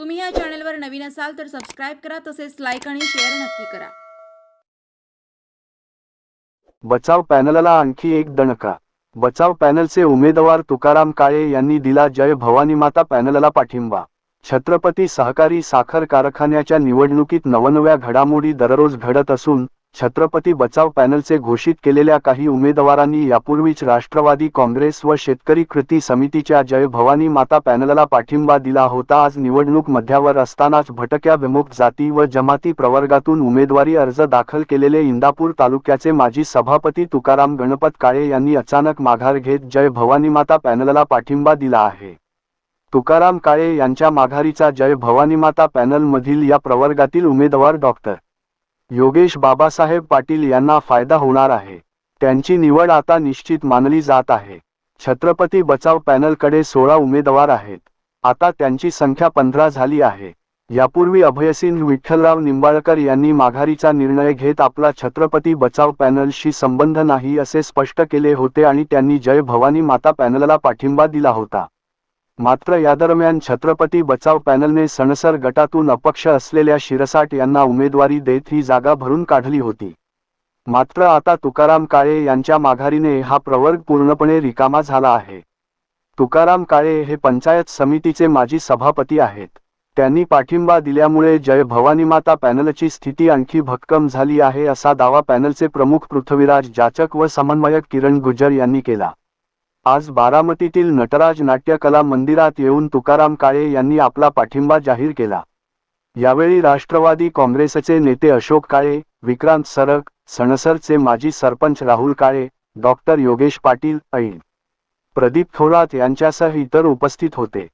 तुम्ही या चॅनलवर नवीन असाल तर सबस्क्राईब करा तसेच लाईक आणि शेअर नक्की करा. बचाव पॅनलला आणखी एक दणका. बचाव पॅनलचे उमेदवार तुकाराम काळे यांनी दिला जय भवानी माता पॅनलला पाठिंबा. छत्रपती सहकारी साखर कारखान्याच्या निवडणुकीत नवनव्या घडामोडी दररोज घडत असून छत्रपती बचाव पॅनलचे घोषित केलेल्या काही उमेदवारांनी यापूर्वीच राष्ट्रवादी काँग्रेस व शेतकरी कृती समितीच्या जय भवानी माता पॅनलला पाठिंबा दिला होता. आज निवडणूक मध्यावर असतानाच भटक्या विमुक्त जाती व जमाती प्रवर्गातून उमेदवारी अर्ज दाखल केलेले इंदापूर तालुक्याचे माजी सभापती तुकाराम गणपत काळे यांनी अचानक माघार घेत जय भवानी माता पॅनलला पाठिंबा दिला आहे. तुकाराम काळे यांच्या माघारीचा जय भवानी माता पॅनलमधील या प्रवर्गातील उमेदवार डॉक्टर योगेश बाबासाहेब पाटील यांना फायदा होणार आहे. त्यांची निवड आता निश्चित मानली जात आहे. छत्रपती बचाव पॅनलकडे सोळा उमेदवार आहेत. आता त्यांची संख्या पंधरा झाली आहे. यापूर्वी अभयसिंग विठ्ठलराव निंबाळकर यांनी माघारीचा निर्णय घेत आपला छत्रपती बचाव पॅनलशी संबंध नाही असे स्पष्ट केले होते आणि त्यांनी जय भवानी माता पॅनलला पाठिंबा दिला होता. मात्र यादरम्यान छत्रपती बचाव पॅनलने सणसर गटातून अपक्ष असलेल्या शिरसाट यांना उमेदवारी देत ही जागा भरून काढली होती. मात्र आता तुकाराम काळे यांच्या माघारीने हा प्रवर्ग पूर्णपणे रिकामा झाला आहे. तुकाराम काळे हे पंचायत समितीचे माजी सभापती आहेत. त्यांनी पाठिंबा दिल्यामुळे जय भवानीमाता पॅनलची स्थिती आणखी भक्कम झाली आहे असा दावा पॅनलचे प्रमुख पृथ्वीराज जाचक व समन्वयक किरण गुज्जर यांनी केला. आज बारामतीतील नटराज नाट्यकला मंदिरात येऊन तुकाराम काळे यांनी आपला पाठिंबा जाहीर केला. यावेळी राष्ट्रवादी काँग्रेसचे नेते अशोक काळे विक्रांत सरक सणसरचे माजी सरपंच राहुल काळे डॉक्टर योगेश पाटील ऐन. प्रदीप थोरात यांच्यासह इतर उपस्थित होते.